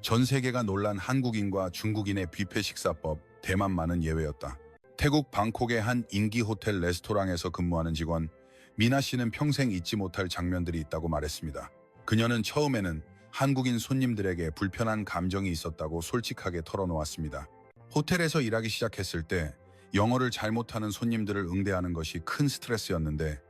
전 세계가 놀란 한국인과 중국인의 뷔페 식사법, 대만만은 예외였다. 태국 방콕의 한 인기 호텔 레스토랑에서 근무하는 직원 미나 씨는 평생 잊지 못할 장면들이 있다고 말했습니다. 그녀는 처음에는 한국인 손님들에게 불편한 감정이 있었다고 솔직하게 털어놓았습니다. 호텔에서 일하기 시작했을 때 영어를 잘 못하는 손님들을 응대하는 것이 큰 스트레스였는데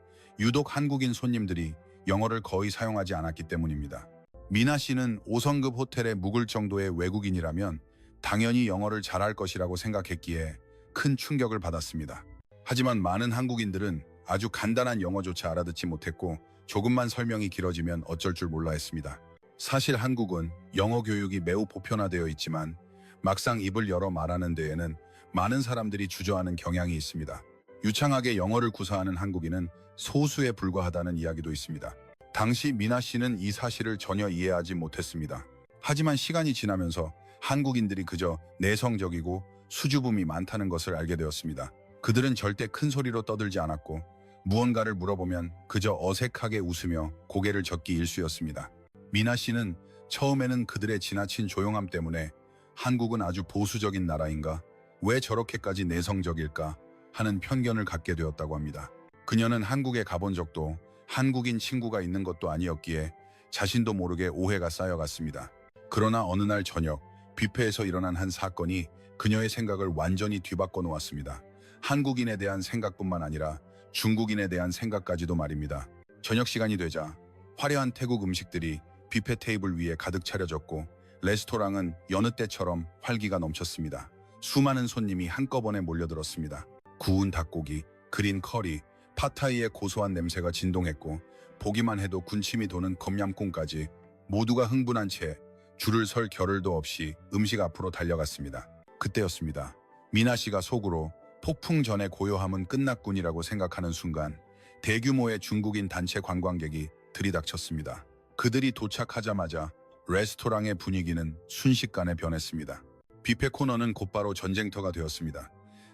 유독 한국인 손님들이 영어를 거의 사용하지 않았기 때문입니다. 미나 씨는 5성급 호텔에 묵을 정도의 외국인이라면 당연히 영어를 잘할 것이라고 생각했기에 큰 충격을 받았습니다. 하지만 많은 한국인들은 아주 간단한 영어조차 알아듣지 못했고 조금만 설명이 길어지면 어쩔 줄 몰라 했습니다. 사실 한국은 영어 교육이 매우 보편화되어 있지만 막상 입을 열어 말하는 데에는 많은 사람들이 주저하는 경향이 있습니다. 유창하게 영어를 구사하는 한국인은 소수에 불과하다는 이야기도 있습니다. 당시 미나 씨는 이 사실을 전혀 이해하지 못했습니다. 하지만 시간이 지나면서 한국인들이 그저 내성적이고 수줍음이 많다는 것을 알게 되었습니다. 그들은 절대 큰 소리로 떠들지 않았고 무언가를 물어보면 그저 어색하게 웃으며 고개를 젓기 일쑤였습니다. 미나 씨는 처음에는 그들의 지나친 조용함 때문에 한국은 아주 보수적인 나라인가? 왜 저렇게까지 내성적일까? 하는 편견을 갖게 되었다고 합니다. 그녀는 한국에 가본 적도 한국인 친구가 있는 것도 아니었기에 자신도 모르게 오해가 쌓여갔습니다. 그러나 어느 날 저녁 뷔페에서 일어난 한 사건이 그녀의 생각을 완전히 뒤바꿔 놓았습니다. 한국인에 대한 생각뿐만 아니라 중국인에 대한 생각까지도 말입니다. 저녁 시간이 되자 화려한 태국 음식들이 뷔페 테이블 위에 가득 차려졌고 레스토랑은 여느 때처럼 활기가 넘쳤습니다. 수많은 손님이 한꺼번에 몰려들었습니다. 구운 닭고기, 그린 커리, 파타이의 고소한 냄새가 진동했고 보기만 해도 군침이 도는 검얌콩까지 모두가 흥분한 채 줄을 설 겨를도 없이 음식 앞으로 달려갔습니다. 그때였습니다. 미나 씨가 속으로 폭풍 전의 고요함은 끝났군이라고 생각하는 순간 대규모의 중국인 단체 관광객이 들이닥쳤습니다. 그들이 도착하자마자 레스토랑의 분위기는 순식간에 변했습니다. 뷔페 코너는 곧바로 전쟁터가 되었습니다.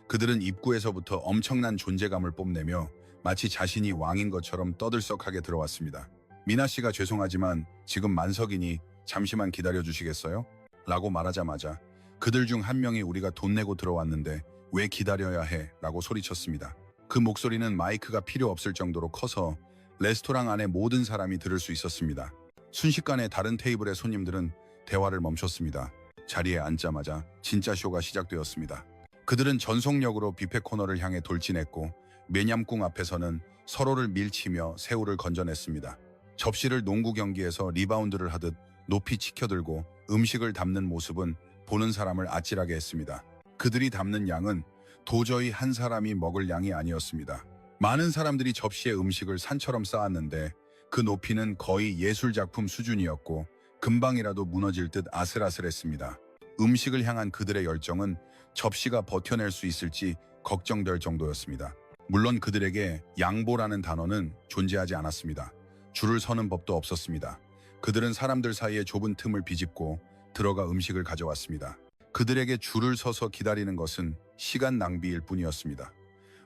그들은 입구에서부터 엄청난 존재감을 뽐내며 마치 자신이 왕인 것처럼 떠들썩하게 들어왔습니다. 미나 씨가 죄송하지만 지금 만석이니 잠시만 기다려 주시겠어요? 라고 말하자마자 그들 중 한 명이 우리가 돈 내고 들어왔는데 왜 기다려야 해? 라고 소리쳤습니다. 그 목소리는 마이크가 필요 없을 정도로 커서 레스토랑 안에 모든 사람이 들을 수 있었습니다. 순식간에 다른 테이블의 손님들은 대화를 멈췄습니다. 자리에 앉자마자 진짜 쇼가 시작되었습니다. 그들은 전속력으로 뷔페 코너를 향해 돌진했고 매냠궁 앞에서는 서로를 밀치며 새우를 건져냈습니다. 접시를 농구 경기에서 리바운드를 하듯 높이 치켜들고 음식을 담는 모습은 보는 사람을 아찔하게 했습니다. 그들이 담는 양은 도저히 한 사람이 먹을 양이 아니었습니다. 많은 사람들이 접시에 음식을 산처럼 쌓았는데 그 높이는 거의 예술작품 수준이었고 금방이라도 무너질 듯 아슬아슬했습니다. 음식을 향한 그들의 열정은 접시가 버텨낼 수 있을지 걱정될 정도였습니다. 물론 그들에게 양보라는 단어는 존재하지 않았습니다. 줄을 서는 법도 없었습니다. 그들은 사람들 사이에 좁은 틈을 비집고 들어가 음식을 가져왔습니다. 그들에게 줄을 서서 기다리는 것은 시간 낭비일 뿐이었습니다.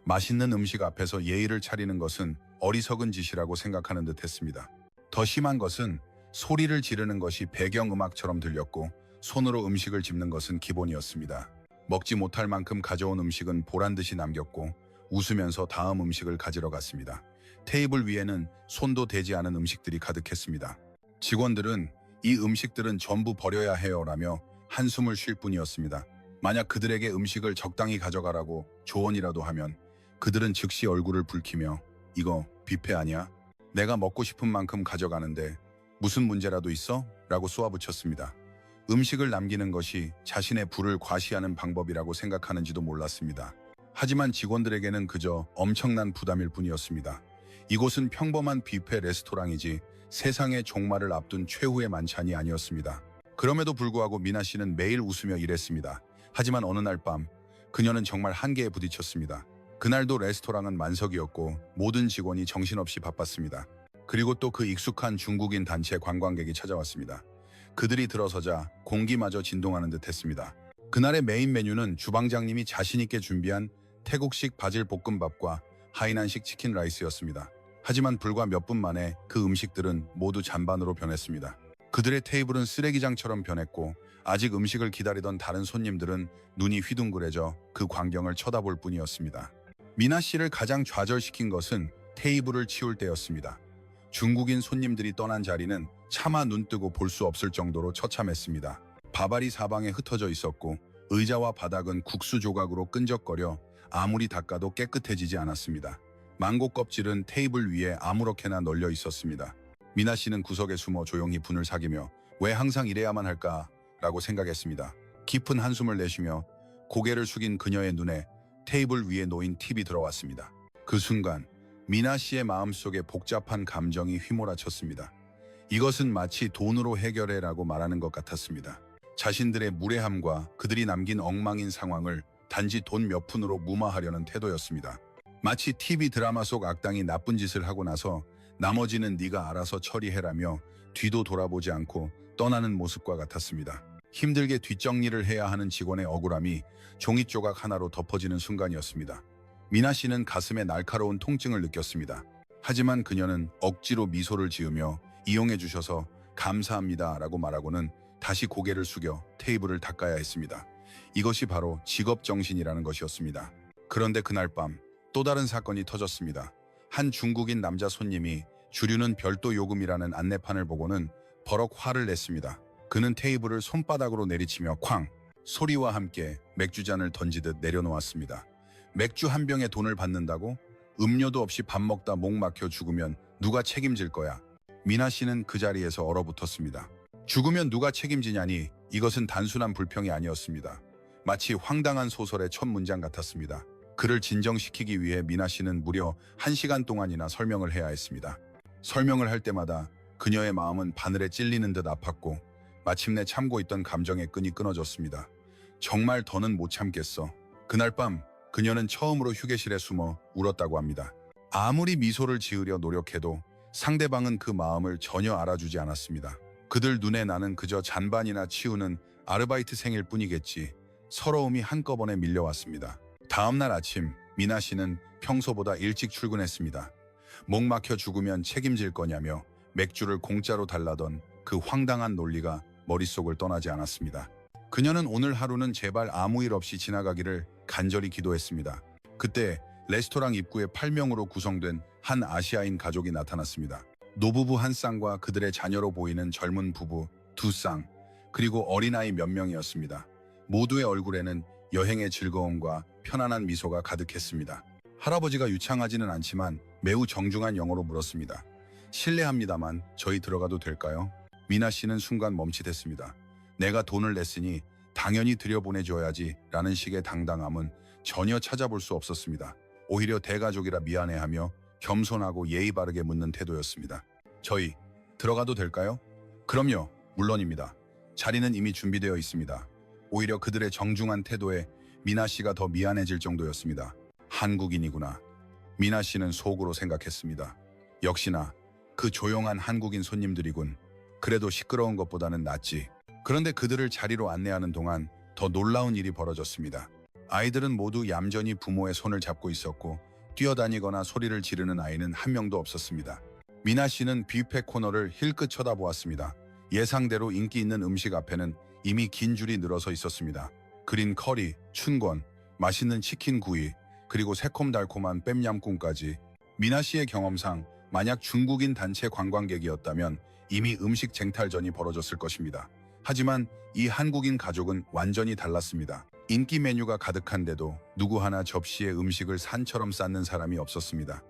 맛있는 음식 앞에서 예의를 차리는 것은 어리석은 짓이라고 생각하는 듯 했습니다. 더 심한 것은 소리를 지르는 것이 배경음악처럼 들렸고 손으로 음식을 집는 것은 기본이었습니다. 먹지 못할 만큼 가져온 음식은 보란 듯이 남겼고 웃으면서 다음 음식을 가지러 갔습니다. 테이블 위에는 손도 대지 않은 음식들이 가득했습니다. 직원들은 이 음식들은 전부 버려야 해요라며 한숨을 쉴 뿐이었습니다. 만약 그들에게 음식을 적당히 가져가라고 조언이라도 하면 그들은 즉시 얼굴을 붉히며 이거 뷔페 아니야? 내가 먹고 싶은 만큼 가져가는데 무슨 문제라도 있어? 라고 쏘아붙였습니다. 음식을 남기는 것이 자신의 부를 과시하는 방법이라고 생각하는지도 몰랐습니다. 하지만 직원들에게는 그저 엄청난 부담일 뿐이었습니다. 이곳은 평범한 뷔페 레스토랑이지 세상의 종말을 앞둔 최후의 만찬이 아니었습니다. 그럼에도 불구하고 미나 씨는 매일 웃으며 일했습니다. 하지만 어느 날 밤 그녀는 정말 한계에 부딪혔습니다. 그날도 레스토랑은 만석이었고 모든 직원이 정신없이 바빴습니다. 그리고 또 그 익숙한 중국인 단체 관광객이 찾아왔습니다. 그들이 들어서자 공기마저 진동하는 듯 했습니다. 그날의 메인 메뉴는 주방장님이 자신있게 준비한 태국식 바질 볶음밥과 하이난식 치킨 라이스였습니다. 하지만 불과 몇 분 만에 그 음식들은 모두 잔반으로 변했습니다. 그들의 테이블은 쓰레기장처럼 변했고 아직 음식을 기다리던 다른 손님들은 눈이 휘둥그레져 그 광경을 쳐다볼 뿐이었습니다. 미나 씨를 가장 좌절시킨 것은 테이블을 치울 때였습니다. 중국인 손님들이 떠난 자리는 차마 눈뜨고 볼 수 없을 정도로 처참했습니다. 바발이 사방에 흩어져 있었고 의자와 바닥은 국수 조각으로 끈적거려 아무리 닦아도 깨끗해지지 않았습니다. 망고 껍질은 테이블 위에 아무렇게나 널려 있었습니다. 미나 씨는 구석에 숨어 조용히 분을 사기며 왜 항상 이래야만 할까 라고 생각했습니다. 깊은 한숨을 내쉬며 고개를 숙인 그녀의 눈에 테이블 위에 놓인 팁이 들어왔습니다. 그 순간 미나 씨의 마음속에 복잡한 감정이 휘몰아쳤습니다. 이것은 마치 돈으로 해결해라고 말하는 것 같았습니다. 자신들의 무례함과 그들이 남긴 엉망인 상황을 단지 돈 몇 푼으로 무마하려는 태도였습니다. 마치 TV 드라마 속 악당이 나쁜 짓을 하고 나서 나머지는 네가 알아서 처리해라며 뒤도 돌아보지 않고 떠나는 모습과 같았습니다. 힘들게 뒷정리를 해야 하는 직원의 억울함이 종이 조각 하나로 덮어지는 순간이었습니다. 미나 씨는 가슴에 날카로운 통증을 느꼈습니다. 하지만 그녀는 억지로 미소를 지으며 이용해 주셔서 감사합니다 라고 말하고는 다시 고개를 숙여 테이블을 닦아야 했습니다. 이것이 바로 직업 정신이라는 것이었습니다. 그런데 그날 밤 또 다른 사건이 터졌습니다. 한 중국인 남자 손님이 주류는 별도 요금이라는 안내판을 보고는 버럭 화를 냈습니다. 그는 테이블을 손바닥으로 내리치며 쾅 소리와 함께 맥주잔을 던지듯 내려놓았습니다. 맥주 한 병에 돈을 받는다고? 음료도 없이 밥 먹다 목 막혀 죽으면 누가 책임질 거야? 미나 씨는 그 자리에서 얼어붙었습니다. 죽으면 누가 책임지냐니 이것은 단순한 불평이 아니었습니다. 마치 황당한 소설의 첫 문장 같았습니다. 그를 진정시키기 위해 미나 씨는 무려 한 시간 동안이나 설명을 해야 했습니다. 설명을 할 때마다 그녀의 마음은 바늘에 찔리는 듯 아팠고 마침내 참고 있던 감정의 끈이 끊어졌습니다. 정말 더는 못 참겠어. 그날 밤 그녀는 처음으로 휴게실에 숨어 울었다고 합니다. 아무리 미소를 지으려 노력해도 상대방은 그 마음을 전혀 알아주지 않았습니다. 그들 눈에 나는 그저 잔반이나 치우는 아르바이트생일 뿐이겠지. 서러움이 한꺼번에 밀려왔습니다. 다음 날 아침 미나 씨는 평소보다 일찍 출근했습니다. 목 막혀 죽으면 책임질 거냐며 맥주를 공짜로 달라던 그 황당한 논리가 머릿속을 떠나지 않았습니다. 그녀는 오늘 하루는 제발 아무 일 없이 지나가기를 간절히 기도했습니다. 그때 레스토랑 입구에 8명으로 구성된 한 아시아인 가족이 나타났습니다. 노부부 한 쌍과 그들의 자녀로 보이는 젊은 부부 두 쌍, 그리고 어린아이 몇 명이었습니다. 모두의 얼굴에는 여행의 즐거움과 편안한 미소가 가득했습니다. 할아버지가 유창하지는 않지만 매우 정중한 영어로 물었습니다. 실례합니다만 저희 들어가도 될까요? 미나 씨는 순간 멈칫했습니다. 내가 돈을 냈으니 당연히 들여보내줘야지 라는 식의 당당함은 전혀 찾아볼 수 없었습니다. 오히려 대가족이라 미안해하며 겸손하고 예의 바르게 묻는 태도였습니다. 저희 들어가도 될까요? 그럼요. 물론입니다. 자리는 이미 준비되어 있습니다. 오히려 그들의 정중한 태도에 미나 씨가 더 미안해질 정도였습니다. 한국인이구나. 미나 씨는 속으로 생각했습니다. 역시나 그 조용한 한국인 손님들이군. 그래도 시끄러운 것보다는 낫지. 그런데 그들을 자리로 안내하는 동안 더 놀라운 일이 벌어졌습니다. 아이들은 모두 얌전히 부모의 손을 잡고 있었고 뛰어다니거나 소리를 지르는 아이는 한 명도 없었습니다. 미나 씨는 뷔페 코너를 힐끗 쳐다보았습니다. 예상대로 인기 있는 음식 앞에는 이미 긴 줄이 늘어서 있었습니다. 그린 커리, 춘권, 맛있는 치킨 구이, 그리고 새콤달콤한 뺨얌꿍까지 미나 씨의 경험상 만약 중국인 단체 관광객이었다면 이미 음식 쟁탈전이 벌어졌을 것입니다. 하지만 이 한국인 가족은 완전히 달랐습니다. 인기 메뉴가 가득한데도 누구 하나 접시에 음식을 산처럼 쌓는 사람이 없었습니다.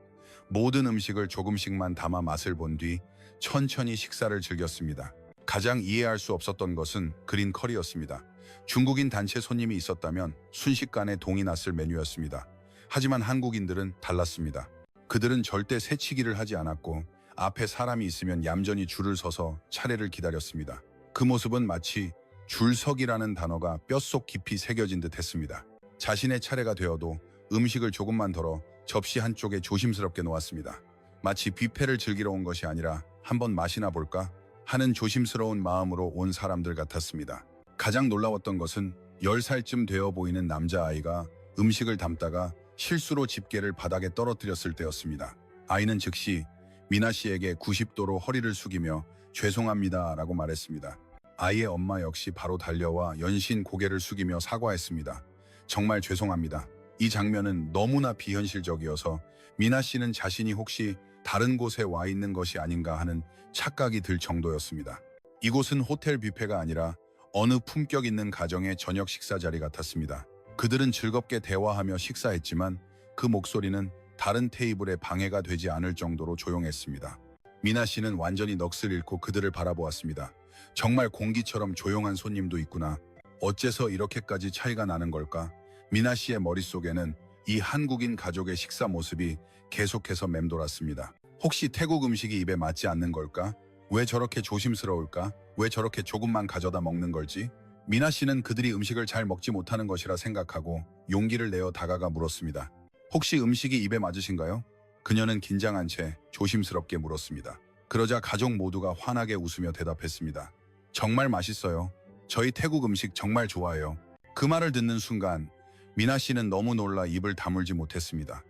모든 음식을 조금씩만 담아 맛을 본 뒤 천천히 식사를 즐겼습니다. 가장 이해할 수 없었던 것은 그린 커리였습니다. 중국인 단체 손님이 있었다면 순식간에 동이 났을 메뉴였습니다. 하지만 한국인들은 달랐습니다. 그들은 절대 새치기를 하지 않았고 앞에 사람이 있으면 얌전히 줄을 서서 차례를 기다렸습니다. 그 모습은 마치 줄석이라는 단어가 뼛속 깊이 새겨진 듯 했습니다. 자신의 차례가 되어도 음식을 조금만 덜어 접시 한쪽에 조심스럽게 놓았습니다. 마치 뷔페를 즐기러 온 것이 아니라 한번 맛이나 볼까 하는 조심스러운 마음으로 온 사람들 같았습니다. 가장 놀라웠던 것은 10살쯤 되어 보이는 남자아이가 음식을 담다가 실수로 집게를 바닥에 떨어뜨렸을 때였습니다. 아이는 즉시 미나 씨에게 90도로 허리를 숙이며 죄송합니다 라고 말했습니다. 아이의 엄마 역시 바로 달려와 연신 고개를 숙이며 사과했습니다. 정말 죄송합니다. 이 장면은 너무나 비현실적이어서 미나 씨는 자신이 혹시 다른 곳에 와 있는 것이 아닌가 하는 착각이 들 정도였습니다. 이곳은 호텔 뷔페가 아니라 어느 품격 있는 가정의 저녁 식사 자리 같았습니다. 그들은 즐겁게 대화하며 식사했지만 그 목소리는 다른 테이블에 방해가 되지 않을 정도로 조용했습니다. 미나 씨는 완전히 넋을 잃고 그들을 바라보았습니다. 정말 공기처럼 조용한 손님도 있구나. 어째서 이렇게까지 차이가 나는 걸까? 미나 씨의 머릿속에는 이 한국인 가족의 식사 모습이 계속해서 맴돌았습니다. 혹시 태국 음식이 입에 맞지 않는 걸까? 왜 저렇게 조심스러울까? 왜 저렇게 조금만 가져다 먹는 걸지? 미나 씨는 그들이 음식을 잘 먹지 못하는 것이라 생각하고 용기를 내어 다가가 물었습니다. 혹시 음식이 입에 맞으신가요? 그녀는 긴장한 채 조심스럽게 물었습니다. 그러자 가족 모두가 환하게 웃으며 대답했습니다. 정말 맛있어요. 저희 태국 음식 정말 좋아해요. 그 말을 듣는 순간 미나 씨는 너무 놀라 입을 다물지 못했습니다.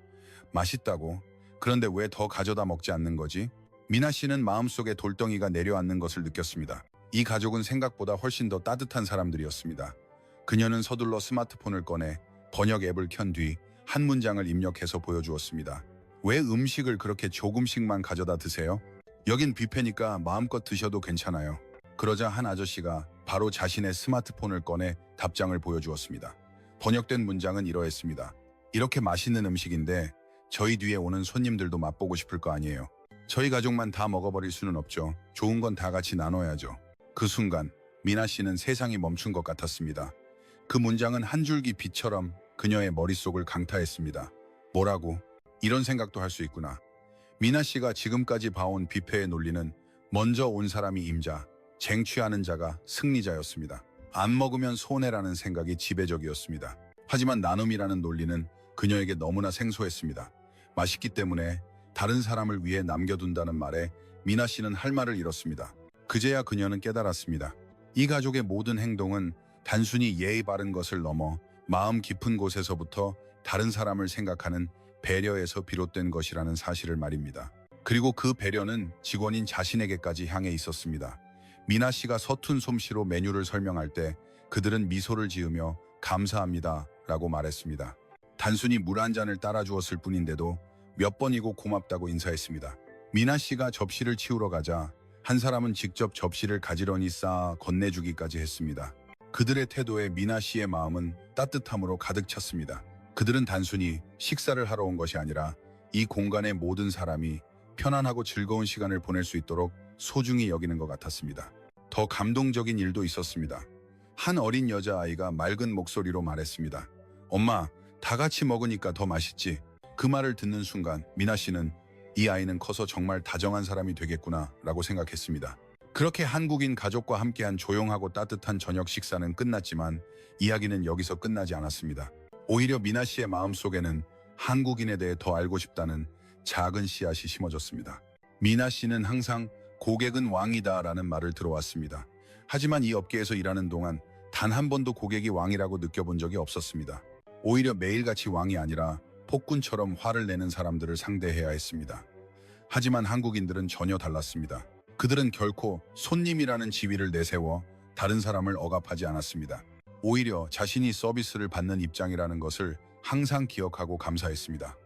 맛있다고? 그런데 왜 더 가져다 먹지 않는 거지? 미나 씨는 마음속에 돌덩이가 내려앉는 것을 느꼈습니다. 이 가족은 생각보다 훨씬 더 따뜻한 사람들이었습니다. 그녀는 서둘러 스마트폰을 꺼내 번역 앱을 켠 뒤 한 문장을 입력해서 보여주었습니다. 왜 음식을 그렇게 조금씩만 가져다 드세요? 여긴 뷔페니까 마음껏 드셔도 괜찮아요. 그러자 한 아저씨가 바로 자신의 스마트폰을 꺼내 답장을 보여주었습니다. 번역된 문장은 이러했습니다. 이렇게 맛있는 음식인데 저희 뒤에 오는 손님들도 맛보고 싶을 거 아니에요. 저희 가족만 다 먹어버릴 수는 없죠. 좋은 건 다 같이 나눠야죠. 그 순간 미나 씨는 세상이 멈춘 것 같았습니다. 그 문장은 한 줄기 빛처럼 그녀의 머릿속을 강타했습니다. 뭐라고? 이런 생각도 할 수 있구나. 미나 씨가 지금까지 봐온 뷔페의 논리는 먼저 온 사람이 임자, 쟁취하는 자가 승리자였습니다. 안 먹으면 손해라는 생각이 지배적이었습니다. 하지만 나눔이라는 논리는 그녀에게 너무나 생소했습니다. 맛있기 때문에 다른 사람을 위해 남겨둔다는 말에 미나 씨는 할 말을 잃었습니다. 그제야 그녀는 깨달았습니다. 이 가족의 모든 행동은 단순히 예의 바른 것을 넘어 마음 깊은 곳에서부터 다른 사람을 생각하는 배려에서 비롯된 것이라는 사실을 말입니다. 그리고 그 배려는 직원인 자신에게까지 향해 있었습니다. 미나 씨가 서툰 솜씨로 메뉴를 설명할 때 그들은 미소를 지으며 감사합니다 라고 말했습니다. 단순히 물 한 잔을 따라 주었을 뿐인데도 몇 번이고 고맙다고 인사했습니다. 미나 씨가 접시를 치우러 가자 한 사람은 직접 접시를 가지런히 쌓아 건네주기까지 했습니다. 그들의 태도에 미나 씨의 마음은 따뜻함으로 가득 찼습니다. 그들은 단순히 식사를 하러 온 것이 아니라 이 공간의 모든 사람이 편안하고 즐거운 시간을 보낼 수 있도록 소중히 여기는 것 같았습니다. 더 감동적인 일도 있었습니다. 한 어린 여자아이가 맑은 목소리로 말했습니다. 엄마, 다 같이 먹으니까 더 맛있지. 그 말을 듣는 순간 미나 씨는 이 아이는 커서 정말 다정한 사람이 되겠구나 라고 생각했습니다. 그렇게 한국인 가족과 함께한 조용하고 따뜻한 저녁 식사는 끝났지만 이야기는 여기서 끝나지 않았습니다. 오히려 미나 씨의 마음속에는 한국인에 대해 더 알고 싶다는 작은 씨앗이 심어졌습니다. 미나 씨는 항상 고객은 왕이다 라는 말을 들어왔습니다. 하지만 이 업계에서 일하는 동안 단 한 번도 고객이 왕이라고 느껴본 적이 없었습니다. 오히려 매일같이 왕이 아니라 폭군처럼 화를 내는 사람들을 상대해야 했습니다. 하지만 한국인들은 전혀 달랐습니다. 그들은 결코 손님이라는 지위를 내세워 다른 사람을 억압하지 않았습니다. 오히려 자신이 서비스를 받는 입장이라는 것을 항상 기억하고 감사했습니다.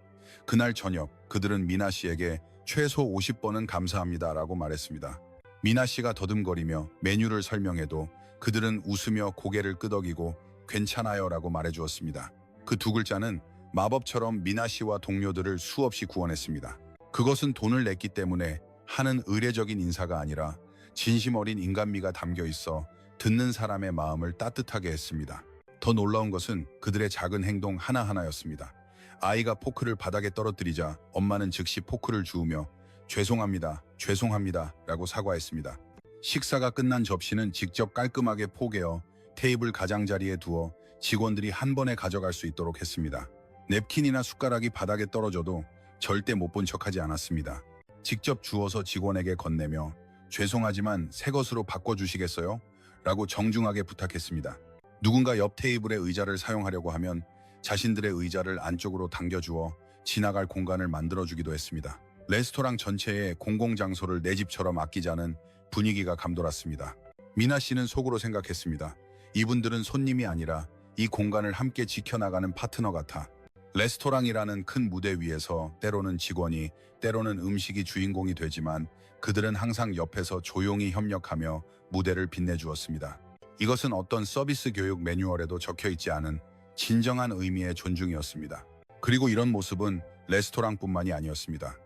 그날 저녁 그들은 미나 씨에게 최소 50번은 감사합니다 라고 말했습니다. 미나 씨가 더듬거리며 메뉴를 설명해도 그들은 웃으며 고개를 끄덕이고 괜찮아요 라고 말해주었습니다. 그 두 글자는 마법처럼 미나 씨와 동료들을 수없이 구원했습니다. 그것은 돈을 냈기 때문에 하는 의례적인 인사가 아니라 진심 어린 인간미가 담겨 있어 듣는 사람의 마음을 따뜻하게 했습니다. 더 놀라운 것은 그들의 작은 행동 하나하나였습니다. 아이가 포크를 바닥에 떨어뜨리자 엄마는 즉시 포크를 주우며 죄송합니다, 죄송합니다 라고 사과했습니다. 식사가 끝난 접시는 직접 깔끔하게 포개어 테이블 가장자리에 두어 직원들이 한 번에 가져갈 수 있도록 했습니다. 냅킨이나 숟가락이 바닥에 떨어져도 절대 못 본 척하지 않았습니다. 직접 주워서 직원에게 건네며 죄송하지만 새 것으로 바꿔주시겠어요? 라고 정중하게 부탁했습니다. 누군가 옆 테이블의 의자를 사용하려고 하면 자신들의 의자를 안쪽으로 당겨주어 지나갈 공간을 만들어주기도 했습니다. 레스토랑 전체에 공공장소를 내 집처럼 아끼자는 분위기가 감돌았습니다. 미나 씨는 속으로 생각했습니다. 이분들은 손님이 아니라 이 공간을 함께 지켜나가는 파트너 같아. 레스토랑이라는 큰 무대 위에서 때로는 직원이, 때로는 음식이 주인공이 되지만 그들은 항상 옆에서 조용히 협력하며 무대를 빛내주었습니다. 이것은 어떤 서비스 교육 매뉴얼에도 적혀 있지 않은 진정한 의미의 존중이었습니다. 그리고 이런 모습은 레스토랑뿐만이 아니었습니다.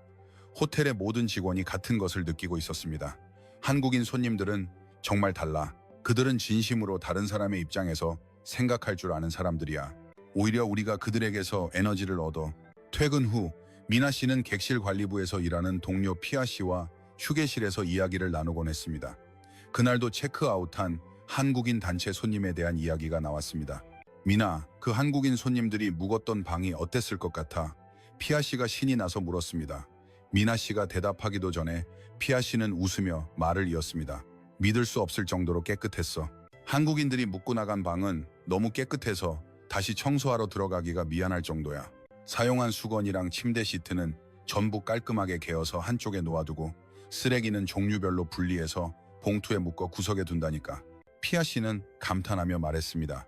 호텔의 모든 직원이 같은 것을 느끼고 있었습니다. 한국인 손님들은 정말 달라. 그들은 진심으로 다른 사람의 입장에서 생각할 줄 아는 사람들이야. 오히려 우리가 그들에게서 에너지를 얻어 퇴근 후 미나 씨는 객실 관리부에서 일하는 동료 피아 씨와 휴게실에서 이야기를 나누곤 했습니다. 그날도 체크아웃한 한국인 단체 손님에 대한 이야기가 나왔습니다. 미나, 그 한국인 손님들이 묵었던 방이 어땠을 것 같아? 피아 씨가 신이 나서 물었습니다. 미나 씨가 대답하기도 전에 피아 씨는 웃으며 말을 이었습니다. 믿을 수 없을 정도로 깨끗했어. 한국인들이 묵고 나간 방은 너무 깨끗해서 다시 청소하러 들어가기가 미안할 정도야. 사용한 수건이랑 침대 시트는 전부 깔끔하게 개어서 한쪽에 놓아두고 쓰레기는 종류별로 분리해서 봉투에 묶어 구석에 둔다니까. 피아 씨는 감탄하며 말했습니다.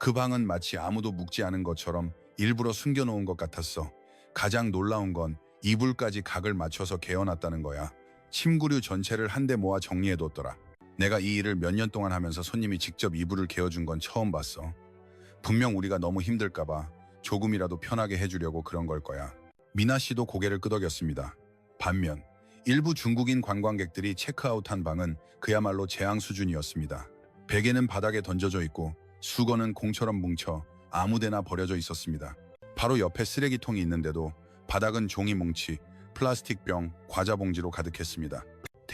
그 방은 마치 아무도 묵지 않은 것처럼 일부러 숨겨놓은 것 같았어. 가장 놀라운 건 이불까지 각을 맞춰서 개어놨다는 거야. 침구류 전체를 한데 모아 정리해뒀더라. 내가 이 일을 몇 년 동안 하면서 손님이 직접 이불을 개어준 건 처음 봤어. 분명 우리가 너무 힘들까봐 조금이라도 편하게 해주려고 그런 걸 거야. 미나 씨도 고개를 끄덕였습니다. 반면 일부 중국인 관광객들이 체크아웃한 방은 그야말로 재앙 수준이었습니다. 베개는 바닥에 던져져 있고 수건은 공처럼 뭉쳐 아무데나 버려져 있었습니다. 바로 옆에 쓰레기통이 있는데도 바닥은 종이 뭉치, 플라스틱 병, 과자 봉지로 가득했습니다.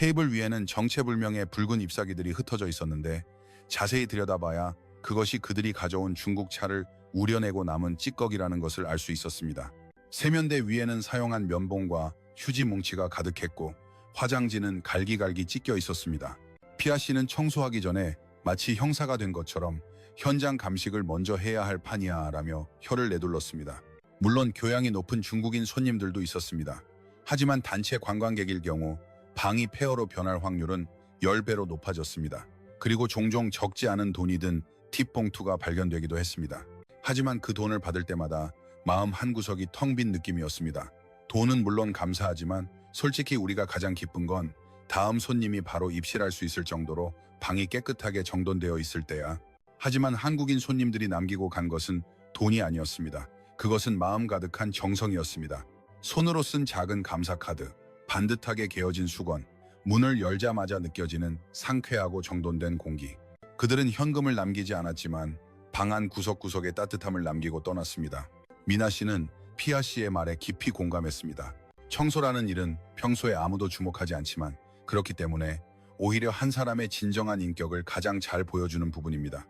테이블 위에는 정체불명의 붉은 잎사귀들이 흩어져 있었는데 자세히 들여다봐야 그것이 그들이 가져온 중국 차를 우려내고 남은 찌꺼기라는 것을 알 수 있었습니다. 세면대 위에는 사용한 면봉과 휴지 뭉치가 가득했고 화장지는 갈기갈기 찢겨 있었습니다. 피아 씨는 청소하기 전에 마치 형사가 된 것처럼 현장 감식을 먼저 해야 할 판이야 라며 혀를 내둘렀습니다. 물론 교양이 높은 중국인 손님들도 있었습니다. 하지만 단체 관광객일 경우 방이 폐허로 변할 확률은 10배로 높아졌습니다. 그리고 종종 적지 않은 돈이 든 팁 봉투가 발견되기도 했습니다. 하지만 그 돈을 받을 때마다 마음 한구석이 텅 빈 느낌이었습니다. 돈은 물론 감사하지만 솔직히 우리가 가장 기쁜 건 다음 손님이 바로 입실할 수 있을 정도로 방이 깨끗하게 정돈되어 있을 때야. 하지만 한국인 손님들이 남기고 간 것은 돈이 아니었습니다. 그것은 마음 가득한 정성이었습니다. 손으로 쓴 작은 감사 카드, 반듯하게 개어진 수건, 문을 열자마자 느껴지는 상쾌하고 정돈된 공기. 그들은 현금을 남기지 않았지만 방 안 구석구석에 따뜻함을 남기고 떠났습니다. 미나 씨는 피아 씨의 말에 깊이 공감했습니다. 청소라는 일은 평소에 아무도 주목하지 않지만 그렇기 때문에 오히려 한 사람의 진정한 인격을 가장 잘 보여주는 부분입니다.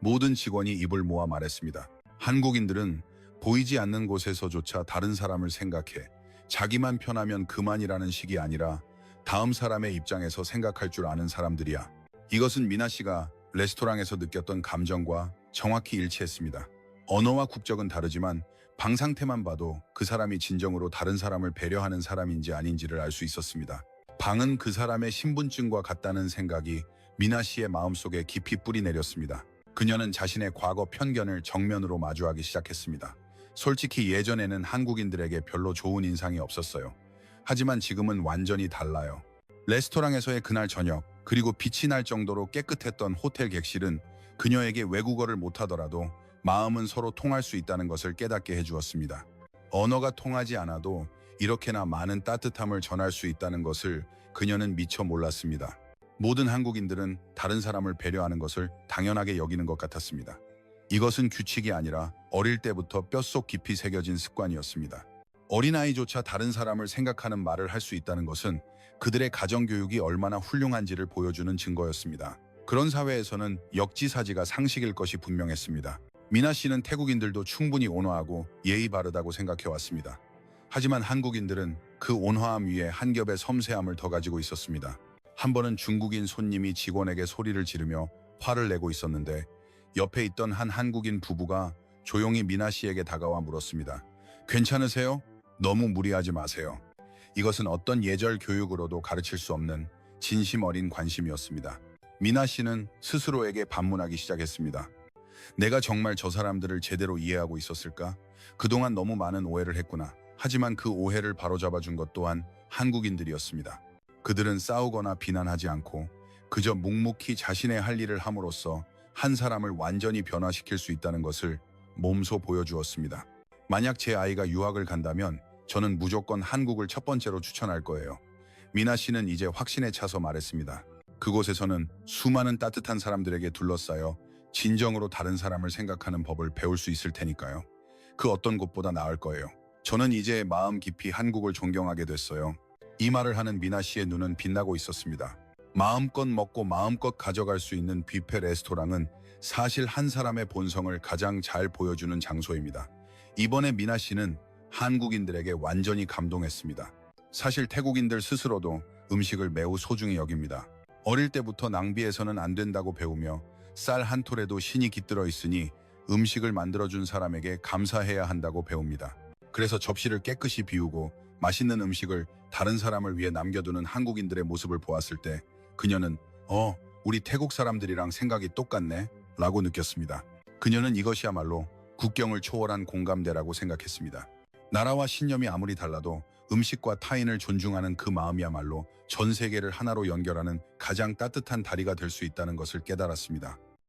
모든 직원이 입을 모아 말했습니다. 한국인들은 보이지 않는 곳에서조차 다른 사람을 생각해 자기만 편하면 그만이라는 식이 아니라 다음 사람의 입장에서 생각할 줄 아는 사람들이야. 이것은 미나 씨가 레스토랑에서 느꼈던 감정과 정확히 일치했습니다. 언어와 국적은 다르지만 방 상태만 봐도 그 사람이 진정으로 다른 사람을 배려하는 사람인지 아닌지를 알 수 있었습니다. 방은 그 사람의 신분증과 같다는 생각이 미나 씨의 마음속에 깊이 뿌리 내렸습니다. 그녀는 자신의 과거 편견을 정면으로 마주하기 시작했습니다. 솔직히 예전에는 한국인들에게 별로 좋은 인상이 없었어요. 하지만 지금은 완전히 달라요. 레스토랑에서의 그날 저녁, 그리고 빛이 날 정도로 깨끗했던 호텔 객실은 그녀에게 외국어를 못하더라도 마음은 서로 통할 수 있다는 것을 깨닫게 해주었습니다. 언어가 통하지 않아도 이렇게나 많은 따뜻함을 전할 수 있다는 것을 그녀는 미처 몰랐습니다. 모든 한국인들은 다른 사람을 배려하는 것을 당연하게 여기는 것 같았습니다. 이것은 규칙이 아니라 어릴 때부터 뼛속 깊이 새겨진 습관이었습니다. 어린아이조차 다른 사람을 생각하는 말을 할 수 있다는 것은 그들의 가정교육이 얼마나 훌륭한지를 보여주는 증거였습니다. 그런 사회에서는 역지사지가 상식일 것이 분명했습니다. 미나 씨는 태국인들도 충분히 온화하고 예의 바르다고 생각해왔습니다. 하지만 한국인들은 그 온화함 위에 한 겹의 섬세함을 더 가지고 있었습니다. 한 번은 중국인 손님이 직원에게 소리를 지르며 화를 내고 있었는데 옆에 있던 한 한국인 부부가 조용히 미나 씨에게 다가와 물었습니다. 괜찮으세요? 너무 무리하지 마세요. 이것은 어떤 예절 교육으로도 가르칠 수 없는 진심 어린 관심이었습니다. 미나 씨는 스스로에게 반문하기 시작했습니다. 내가 정말 저 사람들을 제대로 이해하고 있었을까? 그동안 너무 많은 오해를 했구나. 하지만 그 오해를 바로잡아 준 것 또한 한국인들이었습니다. 그들은 싸우거나 비난하지 않고 그저 묵묵히 자신의 할 일을 함으로써 한 사람을 완전히 변화시킬 수 있다는 것을 몸소 보여주었습니다. 만약 제 아이가 유학을 간다면 저는 무조건 한국을 첫 번째로 추천할 거예요. 미나 씨는 이제 확신에 차서 말했습니다. 그곳에서는 수많은 따뜻한 사람들에게 둘러싸여 진정으로 다른 사람을 생각하는 법을 배울 수 있을 테니까요. 그 어떤 곳보다 나을 거예요. 저는 이제 마음 깊이 한국을 존경하게 됐어요. 이 말을 하는 미나 씨의 눈은 빛나고 있었습니다. 마음껏 먹고 마음껏 가져갈 수 있는 뷔페 레스토랑은 사실 한 사람의 본성을 가장 잘 보여주는 장소입니다. 이번에 미나 씨는 한국인들에게 완전히 감동했습니다. 사실 태국인들 스스로도 음식을 매우 소중히 여깁니다. 어릴 때부터 낭비해서는 안 된다고 배우며 쌀 한 톨에도 신이 깃들어 있으니 음식을 만들어준 사람에게 감사해야 한다고 배웁니다. 그래서 접시를 깨끗이 비우고 맛있는 음식을 다른 사람을 위해 남겨두는 한국인들의 모습을 보았을 때 그녀는 어, 우리 태국 사람들이랑 생각이 똑같네 라고 느꼈습니다. 그녀는 이것이야말로 국경을 초월한 공감대라고 생각했습니다. 나라와 신념이 아무리 달라도 음식과 타인을 존중하는 그 마음이야말로 전 세계를 하나로 연결하는 가장 따뜻한 다리가 될 수 있다는 것을 깨달았습니다.